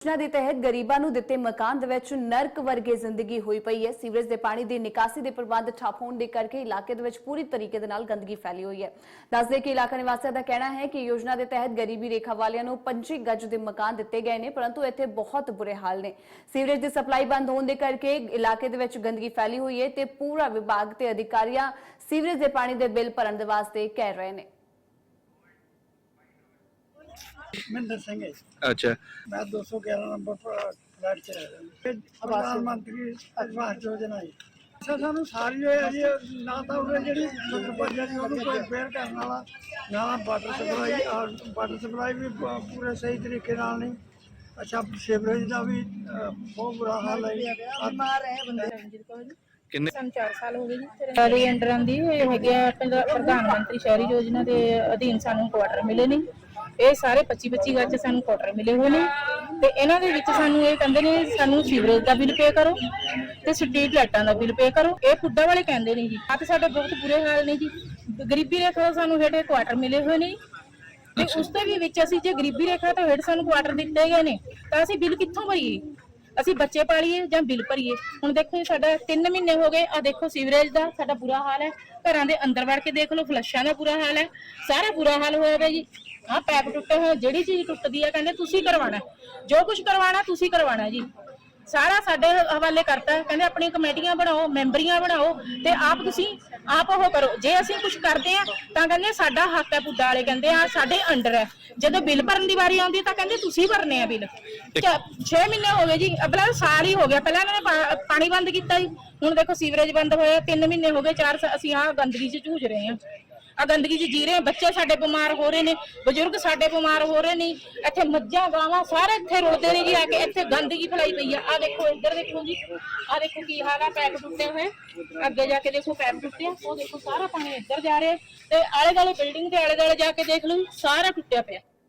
ਯੋਜਨਾ ਦੇ ਤਹਿਤ ਗਰੀਬਾਂ ਨੂੰ ਦਿੱਤੇ ਮਕਾਨ ਦੇ ਵਿੱਚ ਨਰਕ ਵਰਗੇ ਜ਼ਿੰਦਗੀ ਹੋਈ ਪਈ ਹੈ। ਸੀਵਰੇਜ ਦੇ ਪਾਣੀ ਦੀ ਨਿਕਾਸੀ ਦੇ ਪ੍ਰਬੰਧ ਠੱਪ ਹੋਣ ਦੇ ਕਰਕੇ ਇਲਾਕੇ ਦੇ ਵਿੱਚ ਪੂਰੀ ਤਰੀਕੇ ਦੇ ਨਾਲ ਗੰਦਗੀ ਫੈਲੀ ਹੋਈ ਹੈ। ਦੱਸਦੇ ਕਿ ਇਲਾਕਾ ਨਿਵਾਸੀਆਂ ਦਾ ਕਹਿਣਾ ਹੈ ਕਿ ਯੋਜਨਾ ਦੇ ਤਹਿਤ ਗਰੀਬੀ ਰੇਖਾ ਵਾਲਿਆਂ ਨੂੰ 25 ਗੱਜ ਦੇ ਮਕਾਨ ਦਿੱਤੇ ਗਏ ਨੇ, ਪਰੰਤੂ ਇੱਥੇ ਬਹੁਤ ਬੁਰੇ ਹਾਲ ਨੇ। ਸੀਵਰੇਜ ਦੀ ਸਪਲਾਈ ਬੰਦ ਹੋਣ ਦੇ ਕਰਕੇ ਇਲਾਕੇ ਦੇ ਵਿੱਚ ਗੰਦਗੀ ਫੈਲੀ ਹੋਈ ਹੈ ਤੇ ਪੂਰਾ ਵਿਭਾਗ ਤੇ ਅਧਿਕਾਰੀਆਂ ਸੀਵਰੇਜ ਦੇ ਪਾਣੀ ਦੇ ਬਿੱਲ ਭਰਨ ਦੇ ਵਾਸਤੇ ਕਹਿ ਰਹੇ ਨੇ। ਸਿੰਘ ਹੈ। ਅੱਛਾ। ਮੈਂ 211 ਨੰਬਰ ਫ- ਫਲੈਟ 'ਚ ਰਹਿ ਰਿਹਾ ਜੀ ਪ੍ਰਧਾਨ ਮੰਤਰੀ ਆਵਾਸ ਯੋਜਨਾ ਹੈ ਅੱਛਾ ਸਾਨੂੰ ਸਾਰੀ ਇਹ ਜੀ ਨਾ ਤਾਂ ਉਹ ਜਿਹੜੀ ਮਤਲਬ ਬੰਦੇ ਦੀ ਉਹਨੂੰ ਕੋਈ ਫੇਰ ਕਰਨ ਵਾਲਾ ਨਾ ਵਾਟਰ ਸਪਲਾਈ ਔਰ ਵਾਟਰ ਸਪਲਾਈ ਵੀ ਪ- ਪੂਰੇ ਸਹੀ ਤਰੀਕੇ ਨਾਲ ਨਹੀਂ। ਅੱਛਾ ਸੀਵਰੇਜ ਦਾ ਵੀ ਅ, ਬਹੁਤ ਬੁਰਾ ਹਾਲ ਹੈ ਜੀ। ਕਿੰਨੇ? ਸਾਨੂੰ 4 ਸਾਲ ਹੋ ਗਏ ਜੀ ਸਾਡੇ ਅੰਡਰ ਆਂਦੀ ਇਹ ਹੈਗੇ ਆ ਪ੍ਰਧਾ- ਪ੍ਰਧਾਨ ਮੰਤਰੀ ਸ਼ਹਿਰੀ ਯੋਜਨਾ ਦੇ ਅਧੀਨ ਸਾਨੂੰ ਕੁਆਟਰ ਮਿਲੇ ਨੇ ਇਹ ਸਾਰੇ 25 25 ਗੱਜ ਸਾਨੂੰ ਕੁਆਟਰ ਮਿਲੇ ਹੋਏ ਨੇ। ਤੇ ਇਹਨਾਂ ਦੇ ਵਿੱਚ ਸਾਨੂੰ ਇਹ ਕਹਿੰਦੇ ਨੇ ਸਾਨੂੰ ਸੀਵਰੇਜ ਦਾ ਬਿੱਲ ਪੇ ਕਰੋ ਤੇ ਸਟਰੀਟ ਲਾਈਟਾਂ ਦਾ ਬਿੱਲ ਪੇ ਕਰੋ। ਇਹ ਫੁੱਡਾ ਵਾਲੇ ਕਹਿੰਦੇ ਨੇ ਜੀ। ਆ ਤੇ ਸਾਡੇ ਬਹੁਤ ਬੁਰੇ ਹਾਲ ਨੇ ਜੀ। ਗਰੀਬੀ ਰੇਖਾ ਤੋਂ ਸਾਨੂੰ ਹੇਠ ਕੁਆਟਰ ਮਿਲੇ ਹੋਏ ਨੇ। ਤੇ ਉਸ ਦੇ ਵੀ ਵਿੱਚ ਅਸੀਂ ਜੇ ਗਰੀਬੀ ਰੇਖਾ ਤੋਂ ਹੇਠ ਸਾਨੂੰ ਕੁਆਟਰ ਦਿੱਤੇ ਗਏ ਨੇ ਤਾਂ ਅਸੀਂ ਬਿੱਲ ਕਿੱਥੋਂ ਭਰੀਏ? ਅਸੀਂ ਬੱਚੇ ਪਾਲੀਏ ਜਾਂ ਬਿੱਲ ਭਰੀਏ? ਹੁਣ ਦੇਖੋ ਸਾਡਾ 3 ਮਹੀਨੇ ਹੋ ਗਏ ਆ ਦੇਖੋ ਸੀਵਰੇਜ ਦਾ ਸਾਡਾ ਬੁਰਾ ਹਾਲ ਹੈ। ਘਰਾਂ ਦੇ ਅੰਦਰ ਵੜ ਕੇ ਦੇਖ ਲਓ ਫਲੱਸ਼ਾਂ ਦਾ ਬੁਰਾ ਹਾਲ ਹੈ। ਸਾਰਾ ਬੁਰਾ ਹਾਲ ਹੋਇਆ ਪਿਆ ਜੀ। ਆਹ ਪੈਪ ਟੁੱਟੇ ਹੋਏ ਜਿਹੜੀ ਚੀਜ਼ ਟੁੱਟਦੀ ਹੈ ਕਹਿੰਦੇ ਤੁਸੀਂ ਕਰਵਾਉਣਾ ਹੈ। ਜੋ ਕੁਝ ਕਰਵਾਉਣਾ ਤੁਸੀਂ ਕਰਵਾਉਣਾ ਹੈ ਜੀ। ਸਾਰਾ ਸਾਡੇ ਹਵਾਲੇ ਕਰਤਾ ਹੈ। ਕਹਿੰਦੇ ਆਪਣੀਆਂ ਕਮੇਟੀਆਂ ਬਣਾਓ ਮੈਂਬਰੀਆਂ ਬਣਾਓ ਤੇ ਆਪ ਤੁਸੀਂ ਆਪ ਉਹ ਕਰੋ। ਜੇ ਅਸੀਂ ਕੁਝ ਕਰਦੇ ਆ ਤਾਂ ਕਹਿੰਦੇ ਸਾਡਾ ਹੱਕ ਹੈ ਪੁੱਡਾ ਵਾਲੇ ਕਹਿੰਦੇ ਆ ਸਾਡੇ ਅੰਡਰ ਹੈ। ਜਦੋਂ ਬਿੱਲ ਭਰਨ ਦੀ ਵਾਰੀ ਆਉਂਦੀ ਤਾਂ ਕਹਿੰਦੇ ਤੁਸੀਂ ਭਰਨੇ ਆ ਬਿੱਲ। 6 ਮਹੀਨੇ ਹੋ ਗਏ ਜੀ ਅਬਲਾ ਸਾਲ ਹੀ ਹੋ ਗਿਆ। ਪਹਿਲਾਂ ਇਹਨਾਂ ਨੇ ਪਾਣੀ ਬੰਦ ਕੀਤਾ ਜੀ ਹੁਣ ਦੇਖੋ ਸੀਵਰੇਜ ਬੰਦ ਹੋਇਆ 3 ਮਹੀਨੇ ਹੋ ਗਏ 4 ਅਸੀਂ ਆ ਗੰਦਗੀ 'ਚ ਝੂਝ ਰਹੇ ਹਾਂ। ਆ ਗੰਦਗੀ 'ਚ ਜੀ ਰਹੇ ਹਾਂ। ਬੱਚੇ ਸਾਡੇ ਬਿਮਾਰ ਹੋ ਰਹੇ ਨੇ ਬਜ਼ੁਰਗ ਸਾਡੇ ਬਿਮਾਰ ਹੋ ਰਹੇ ਨੇ ਇੱਥੇ ਮੱਝਾਂ ਗਾਵਾਂ ਸਾਰੇ ਇੱਥੇ ਰੁਲਦੇ ਨੇ ਜੀ ਆ ਕੇ ਇੱਥੇ ਗੰਦਗੀ ਫੈਲਾਈ ਪਈ ਆ ਆ ਦੇਖੋ ਇੱਧਰ ਦੇਖੋ ਜੀ ਆ ਦੇਖੋ ਕੀ ਹਾਲ ਆ ਪੈਪ ਟੁੱਟੇ ਹੋਏ ਅੱਗੇ ਜਾ ਕੇ ਦੇਖੋ ਪੈਪ ਟੁੱਟੇ ਆ ਉਹ ਦੇਖੋ ਸਾਰਾ ਪਾਣੀ ਇੱਧਰ ਜਾ ਰਿਹਾ ਤੇ ਆਲੇ ਦੁਆਲੇ ਬਿਲਡਿੰਗ ਦੇ ਆਲੇ ਦੁਆਲੇ ਜਾ ਕੇ ਦੇਖ ਲਓ ਜੀ, ਸਾਰਾ ਟੁੱਟਿਆ ਪਿਆ